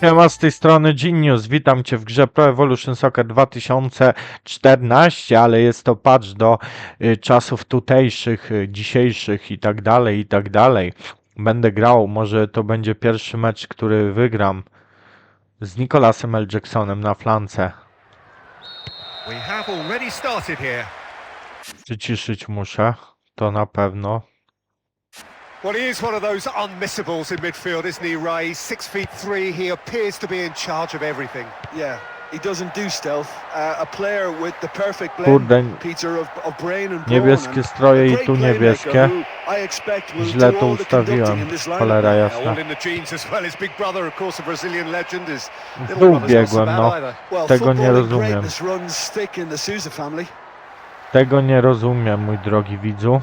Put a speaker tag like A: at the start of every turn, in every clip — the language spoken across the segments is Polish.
A: Siema z tej strony Genius, witam Cię w grze Pro Evolution Soccer 2014, ale jest to patch do y, czasów tutejszych, y, dzisiejszych i tak dalej, i tak dalej. Będę grał, może to będzie pierwszy mecz, który wygram z Nicolasem L. Jacksonem na flance. Przyciszyć muszę, to na pewno.
B: Well, he is one of those unmissables in midfield, isn't he, Ray? Six feet three, he appears to be in charge of everything.
C: Yeah, he doesn't do stealth. Uh, a player with the perfect blend,
A: Kurde,
C: Peter, of, of brain and
A: niebieskie stroje i tu niebieskie. Źle to ustawiłem, cholera jasna.
B: so
A: biegłem, no. Tego nie rozumiem. Tego nie rozumiem, mój drogi widzu.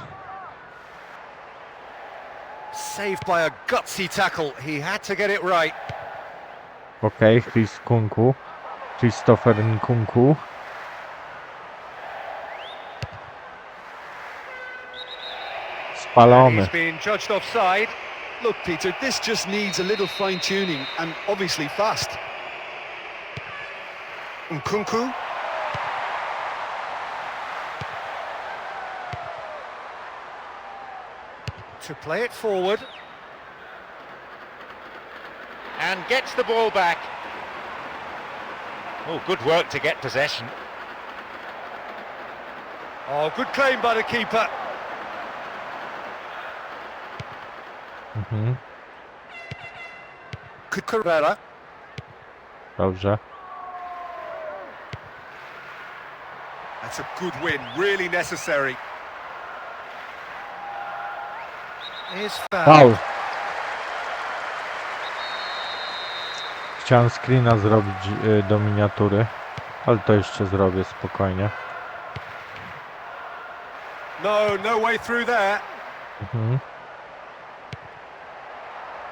B: Saved by a gutsy tackle. He had to get it right.
A: Okej, Chris Kunku. Christopher Nkunku.
B: And
A: Spalony.
B: he's been judged offside.
C: Look, Peter, this just needs a little fine-tuning and obviously fast.
B: Nkunku. To play it forward. And gets the ball back. Oh, good work to get possession. Oh, good claim by the keeper.
A: Mhm,
B: Cucurella.
A: dobrze.
B: That's a good win, really necessary. Here's foul.
A: Faul. Chciałem screena zrobić y, do miniatury, ale to jeszcze zrobię spokojnie.
B: No, no way through there.
A: Mhm.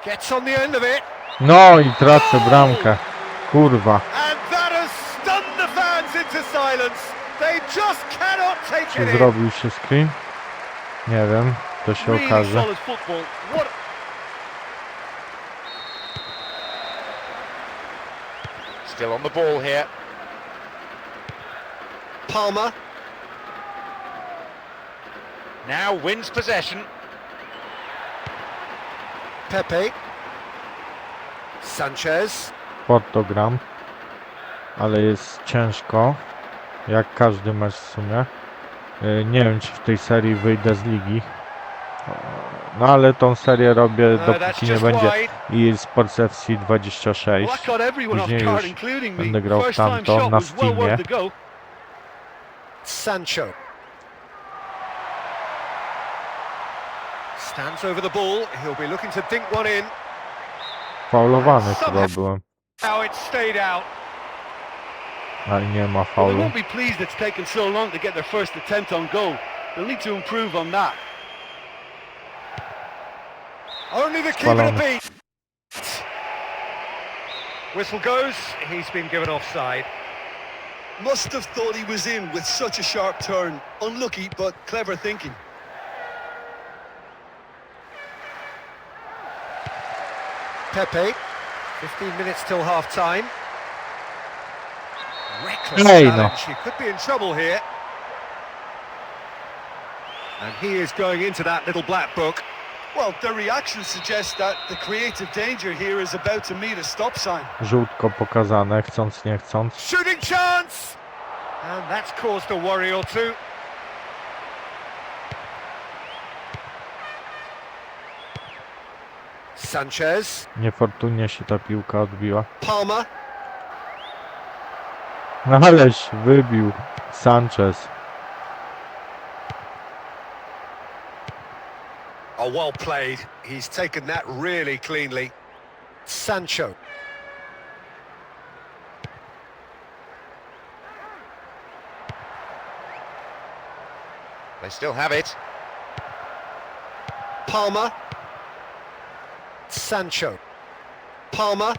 B: Gets on the end of it.
A: No i tracę bramkę. Kurwa.
B: And that has stunned the fans into silence. They just cannot take
A: Czy
B: it in.
A: zrobił się screen? Nie wiem, to się okaże.
B: Still on the ball here.
C: Palmer,
B: Now wins possession. Pepe. Sanchez.
A: Pod to gram, ale jest ciężko, jak każdy mecz w sumie. Y, Nie wiem, czy w tej serii wyjdę z ligi. No ale tą serię robię,
B: that's
A: dopóki nie będzie i Sports FC 26.
C: well, that got everyone off
A: Później już będę grał w tamto na Steamie.
B: Sancho. Stands over the ball. He'll be looking to dink one in.
A: Faulowany chyba byłem,
B: How it stayed out.
A: ale nie ma
C: Well, they
A: faulu.
C: won't be pleased it's taken so long to get their first attempt on goal. They'll need to improve on that.
B: Only the keeper to beat. Whistle goes. He's been given offside.
C: Must have thought he was in with such a sharp turn. Unlucky, but clever thinking.
B: Pepe. 15 minutes till half time. Reckless
A: Hey, no.
B: challenge. He could be in trouble here. And he is going into that little black book.
C: Well, the reaction suggests that the creative danger here is about to meet a stop sign.
A: Żółtko pokazane, chcąc nie chcąc.
B: Shooting chance! And that's caused a worry or two. Sanchez.
A: Niefortunnie się ta piłka odbiła.
C: Palmer,
A: No aleś wybił Sanchez.
B: Oh, well played. He's taken that really cleanly. Sancho. They still have it.
C: Palmer,
B: Sancho.
C: Palmer,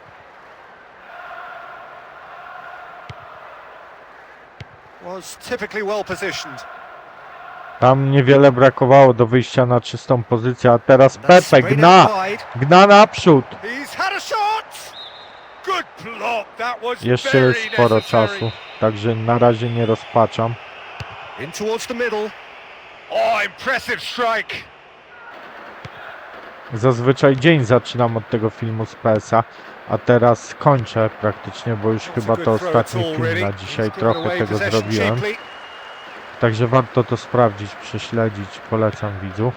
B: Was typically well positioned.
A: Tam niewiele brakowało do wyjścia na czystą pozycję, a teraz Pepe gna, gna naprzód. Jeszcze jest sporo czasu, także na razie nie rozpaczam.
B: In towards the middle. Oh, impressive strike.
A: Zazwyczaj dzień zaczynam od tego filmu z PS-a, a teraz kończę praktycznie, bo już chyba to ostatni film na dzisiaj. Trochę tego zrobiłem. Także warto to sprawdzić, prześledzić, polecam widzów.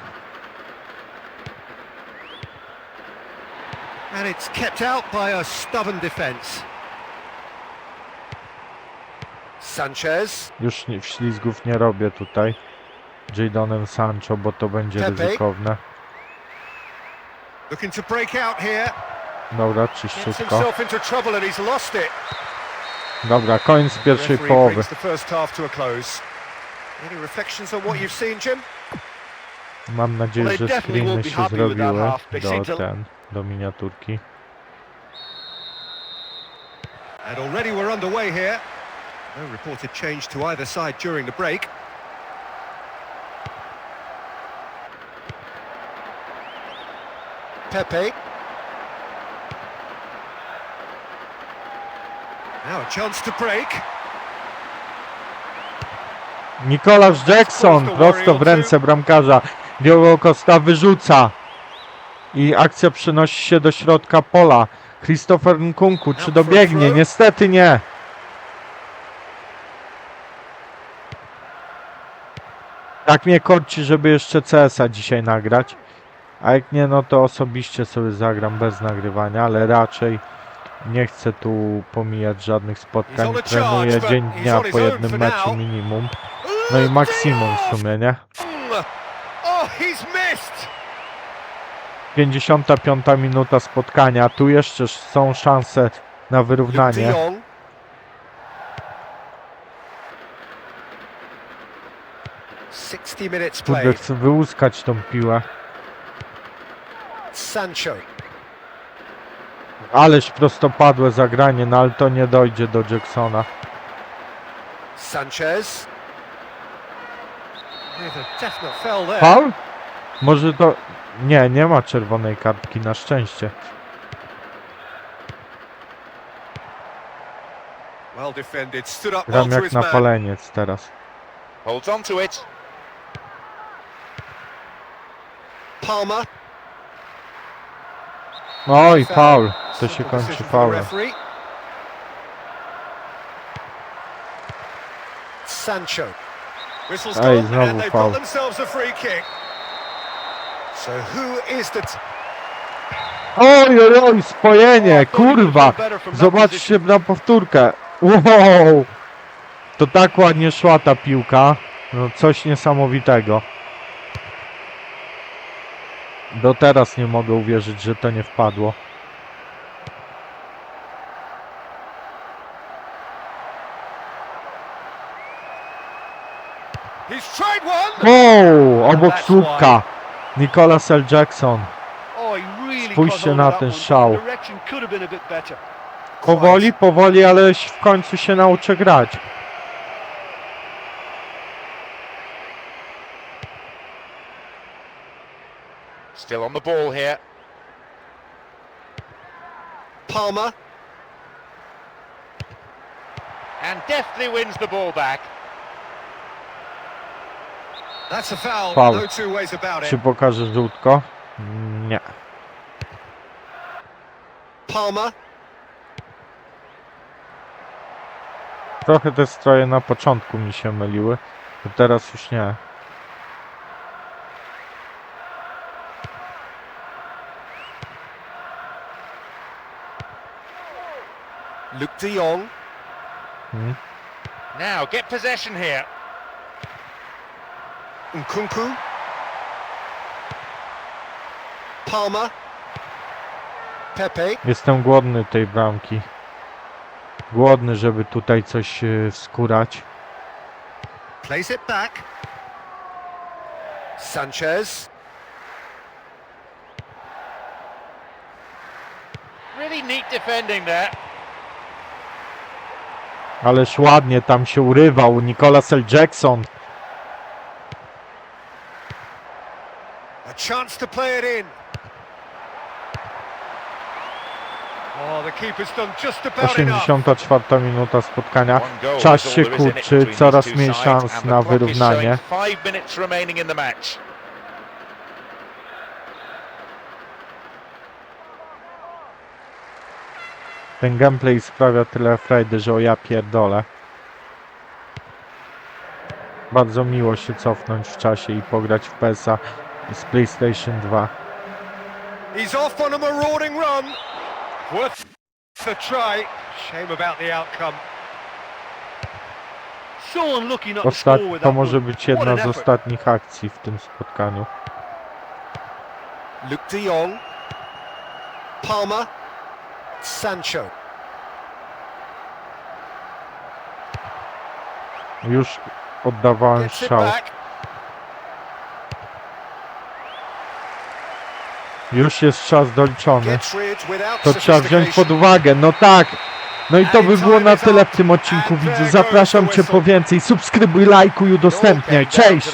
B: And it's kept out by a stubborn defence. Sanchez.
A: Już nie, ślizgów nie robię tutaj Jadonem Sancho, bo to będzie
B: Pepe.
A: ryzykowne.
B: Looking to break out here.
A: Dobra, czyściutko. Dobra, koniec pierwszej połowy.
B: Any reflections on what you've seen, Jim?
A: Mam nadzieję, że screeny się
C: happy with that
A: zrobiły do ten, do miniaturki.
B: And already we're underway here. No reported change to either side during the break. Pepe. Now a chance to break.
A: Nicolas Jackson prosto w ręce bramkarza. Diogo Costa wyrzuca. I akcja przenosi się do środka pola. Christopher Nkunku, czy dobiegnie? Niestety nie. Tak mnie korci, żeby jeszcze CS-a dzisiaj nagrać. A jak nie, no to osobiście sobie zagram bez nagrywania, ale raczej nie chcę tu pomijać żadnych spotkań. Trenuję dzień dnia po jednym meczu minimum. No i maksimum w sumie, nie?
B: Oh, he's missed!
A: 55 minuta spotkania. Tu jeszcze są szanse na wyrównanie. Kurde, chcę wyłuskać tą piłę.
B: Sancho.
A: Ależ prostopadłe zagranie, no ale to nie dojdzie do Jacksona.
B: Sanchez.
A: Paul? Może to... Nie, nie ma czerwonej kartki, na szczęście.
B: Well defended. Stood up well
A: Gram jak
B: his man.
A: napaleniec teraz.
C: Holds on to it.
B: Palmer.
A: Oj, faul. To się kończy faulem.
B: Sancho.
A: Ej, znowu faul. Oj, oj, oj, spojenie, kurwa! Zobaczcie na powtórkę. Wow! To tak ładnie szła ta piłka. No coś niesamowitego. Do teraz nie mogę uwierzyć, że to nie wpadło. Wow! Obok słupka. Nicolas L. Jackson.
C: Oh,
A: Spójrzcie na ten szał. Powoli, powoli, ale w końcu się nauczę grać.
C: Still on the ball here.
B: Palmer.
C: And deftly wins the ball back.
B: That's a foul.
A: Foul.
B: No two ways about
A: Czy
B: it.
A: pokażę żółtko? Nie.
B: Palmer.
A: Trochę te stroje na początku mi się myliły. To teraz już nie.
B: Luke de Jong.
A: Hmm?
C: Now get possession here.
B: Nkunku. Palmer. Pepe.
A: Jestem głodny tej bramki. Głodny, żeby tutaj coś e, wskurać.
B: Plays it back. Sanchez.
C: Really neat defending there.
A: Ależ ładnie tam się urywał Nicolas L. Jackson.
B: Chance to play it in. Oh, the keeper's done just about enough.
A: 84 minuta spotkania. Czas
D: is
A: się kurczy, coraz mniej szans na wyrównanie.
D: showing Five minutes remaining in the match.
A: Ten gameplay sprawia tyle frajdy, że o ja pierdolę. Bardzo miło się cofnąć w czasie i pograć w PESA z PlayStation 2.
B: He's off on a marauding run. Worth try. Shame about the outcome.
A: Ostat... To może być jedna z ostatnich akcji w tym spotkaniu.
B: Luke de Jong. Palmer. Sancho.
A: Już oddawałem strzał. Już jest czas doliczony. To trzeba wziąć pod uwagę. No tak. No i to by było na tyle w tym odcinku, widzu. Zapraszam Cię po więcej. Subskrybuj, lajkuj, udostępniaj. Cześć!